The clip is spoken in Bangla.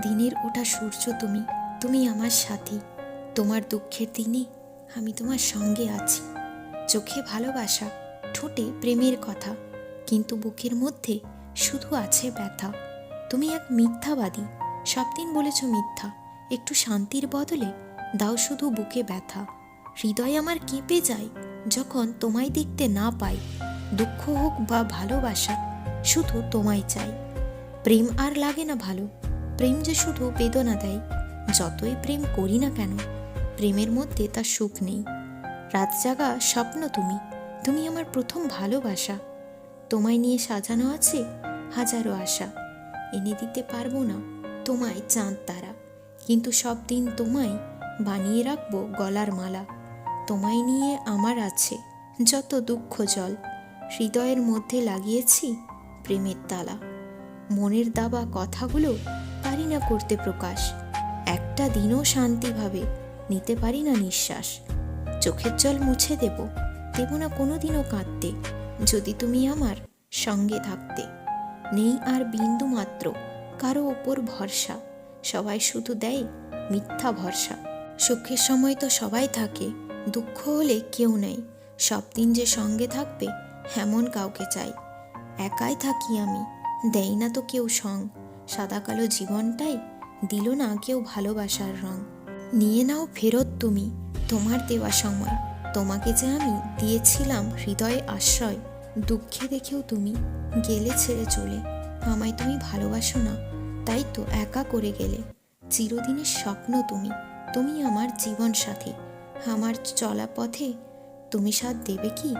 দিনের ওটা সূর্য তুমি তুমি আমার সাথী। তোমার দুঃখের দিনে আমি তোমার সঙ্গে আছি। চোখে ভালোবাসা, ঠোঁটে প্রেমের কথা, কিন্তু বুকের মধ্যে শুধু আছে ব্যথা। তুমি এক মিথ্যাবাদী সব দিন বলেছ মিথ্যা। একটু শান্তির বদলে দাও শুধু বুকে ব্যথা। হৃদয় আমার কেঁপে যায় যখন তোমায় দেখতে না পাই। দুঃখ হোক বা ভালোবাসা, শুধু তোমায় চাই। প্রেম আর লাগে না ভালো প্রেম যে শুধু বেদনা দেয়, যতই প্রেম করি না কেন, প্রেমের মধ্যে তার সুখ নেই। রাত জাগা স্বপ্ন তুমি তুমি আমার প্রথম ভালোবাসা। তোমায় নিয়ে সাজানো আছে হাজারো আশা, এনে দিতে পারব না তোমায় চাঁদ তারা। কিন্তু সব দিন তোমায় বানিয়ে রাখব গলার মালা। তোমায় নিয়ে আমার আছে যত দুঃখ জল, হৃদয়ের মধ্যে লাগিয়েছি প্রেমের তালা। মনের দাবা কথাগুলো না করতে প্রকাশ। একটা দিনও শান্তিভাবে নিতে পারি না নিঃশ্বাস। চোখের জল মুছে দেব দেব না কোনো দিনও কাঁদতে, যদি তুমি আমার সঙ্গে থাকতে। নেই আর বিন্দু মাত্র, কারও ওপর ভরসা। সবাই শুধু দেয় মিথ্যা ভরসা। সুখের সময় তো সবাই থাকে, দুঃখ হলে কেউ নেই। সব দিন যে সঙ্গে থাকবে, এমন কাউকে চাই। একাই থাকি আমি, দেই না তো কেউ সং সাদা কালো জীবনটাই দিল না কেউ ভালোবাসার রং। নিয়ে নাও ফেরত তুমি তোমার দেওয়া সময়। তোমাকে যে আমি দিয়েছিলাম হৃদয়ে আশ্রয়, দুঃখে দেখেও তুমি গেলে ছেড়ে চলে। আমায় তুমি ভালোবাসো না, তাই তো একা করে গেলে। চিরদিনের স্বপ্ন তুমি তুমি আমার জীবন সাথী। আমার চলা পথে তুমি সাথ দেবে কি?